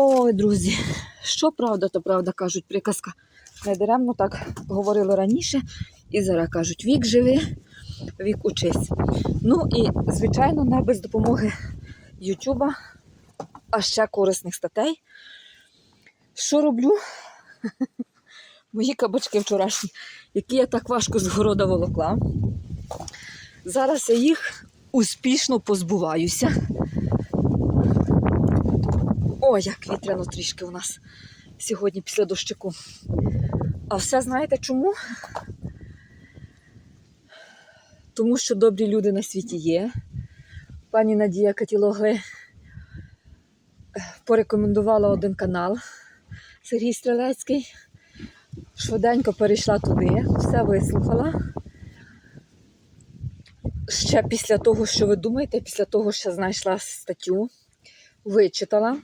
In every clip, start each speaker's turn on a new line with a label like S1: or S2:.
S1: Ой, друзі, що правда, то правда кажуть, приказка. Не даремно так говорили раніше, і зараз кажуть, вік живи, вік учись. Ну і, звичайно, не без допомоги Ютуба, а ще корисних статей. Що роблю? Мої кабачки вчорашні, які я так важко з города волокла. Зараз я їх успішно позбуваюся. Ой, як вітряно трішки у нас сьогодні після дощику. А все знаєте чому? Тому що добрі люди на світі є. Пані Надія Катілогли е, порекомендувала один канал Сергій Стрелецький. Швиденько перейшла туди, все вислухала. Ще після того, що ви думаєте, після того, що знайшла статтю, вичитала.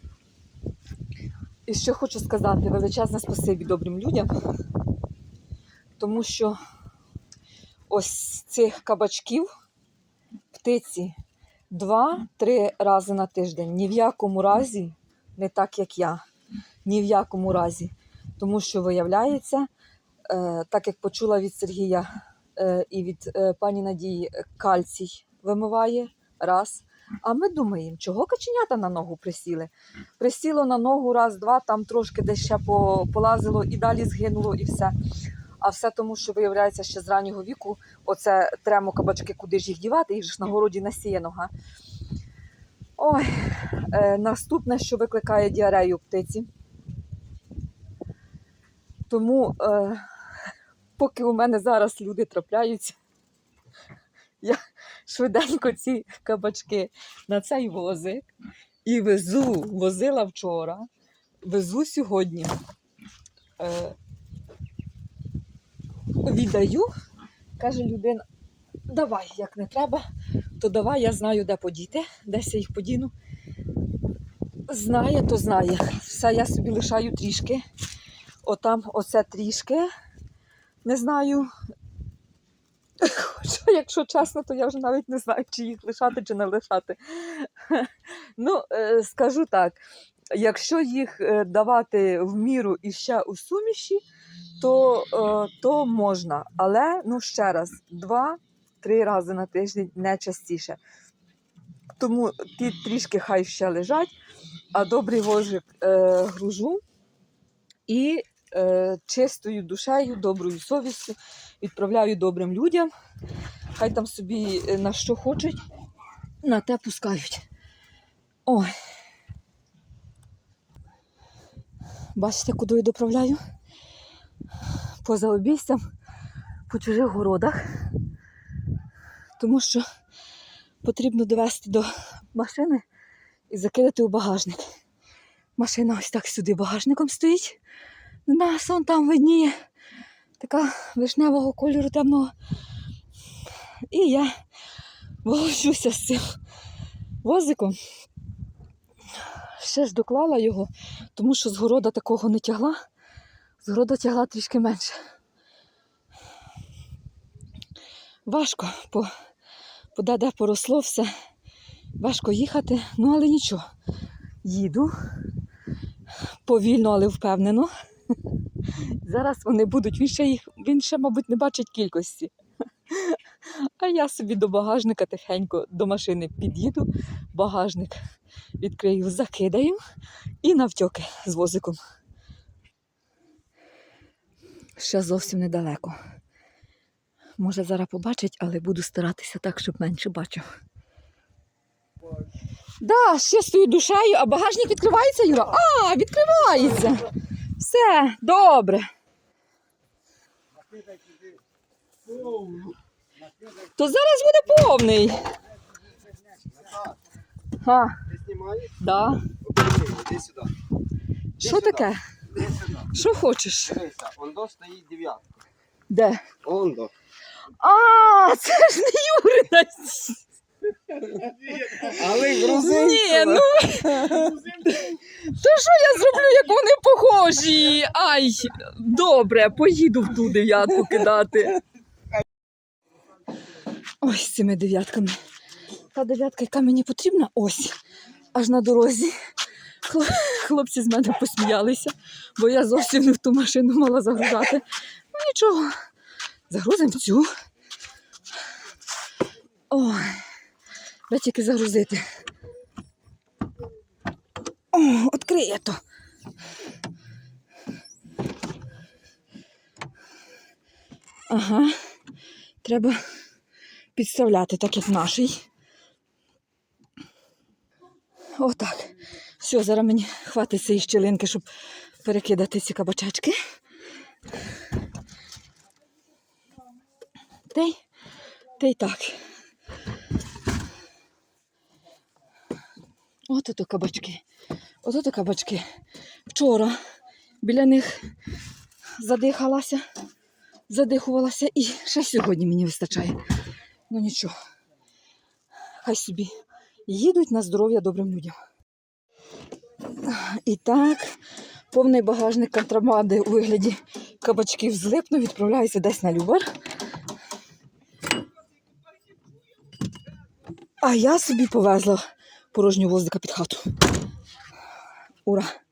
S1: І що хочу сказати, величезне спасибі добрим людям, тому що ось цих кабачків птиці два-три рази на тиждень. Ні в якому разі, не так як я, ні в якому разі. Тому що виявляється, е, так як почула від Сергія е, і від е, пані Надії, кальцій вимиває раз. А ми думаємо, чого каченята на ногу присіли? Присіло на ногу раз, два, там трошки десь ще полазило і далі згинуло, і все. А все тому, що виявляється, ще з раннього віку оце тремо кабачки, куди ж їх дівати, їх ж на городі насіяно. Га? Ой, е, наступне, що викликає діарею птиці. Тому, е, поки у мене зараз люди трапляються, я швиденько ці кабачки на цей возик і везу, возила вчора, везу сьогодні. Е, віддаю, каже людина, давай, як не треба, то давай, я знаю, де подіти, десь я їх подіну. Знає, то знає. Все, я собі лишаю трішки. Отам оце трішки. Не знаю. Хоча, якщо чесно, то я вже навіть не знаю, чи їх лишати, чи не лишати. Ну, е, скажу так, якщо їх е, давати в міру і ще у суміші, то, е, то можна. Але ну ще раз, два-три рази на тиждень не частіше. Тому ті трішки хай ще лежать, а добрий вожик гружу і е, чистою душею, доброю совістю відправляю добрим людям. Хай там собі е, на що хочуть, на те пускають. Ой. Бачите, куди я доправляю? Поза обійстям, по чужих городах. Тому що потрібно довести до машини і закидати у багажник. Машина ось так сюди багажником стоїть. Нас он там видніє така вишневого кольору темного. І я волочуся з цим возиком. Ще ж доклала його, тому що з города такого не тягла. З города тягла трішки менше. Важко, по, по де поросло все. Важко їхати, ну але нічого. Їду повільно, але впевнено. Зараз вони будуть, він ще їх, він ще, мабуть, не бачить кількості. А я собі до багажника тихенько до машини під'їду, багажник відкрию, закидаю і навтьоки з возиком. Ще зовсім недалеко. Може, зараз побачить, але буду старатися так, щоб менше бачив. Да, ще стою душею, а багажник відкривається, Юра? А, відкривається. Все, добре. То зараз буде повний. А, да. Що таке? Що хочеш?
S2: Дивися, ондо стоїть дев'ятка.
S1: Де?
S2: Ондо.
S1: А, це ж не Юрина.
S2: Але
S1: Ні, ну то що я зроблю, як вони похожі? Ай, добре, поїду в ту дев'ятку кидати. Ось з цими дев'ятками. Та дев'ятка, яка мені потрібна, ось, аж на дорозі. Хлопці з мене посміялися, бо я зовсім не в ту машину мала загружати. Ну нічого, загрузимо цю. Ой, де тільки загрузити. О, відкриє то. Ага. Треба підставляти, так як наший. Отак. Все, зараз мені хватить цієї щілинки, щоб перекидати ці кабачечки. Та й, та й так. От ото кабачки. От ото кабачки. Вчора біля них задихалася, задихувалася і ще сьогодні мені вистачає. Ну нічого. Хай собі їдуть на здоров'я добрим людям. І так, повний багажник контрабанди у вигляді кабачків з липну відправляється десь на Любар. А я собі повезла порожню воздика під хату. Ура!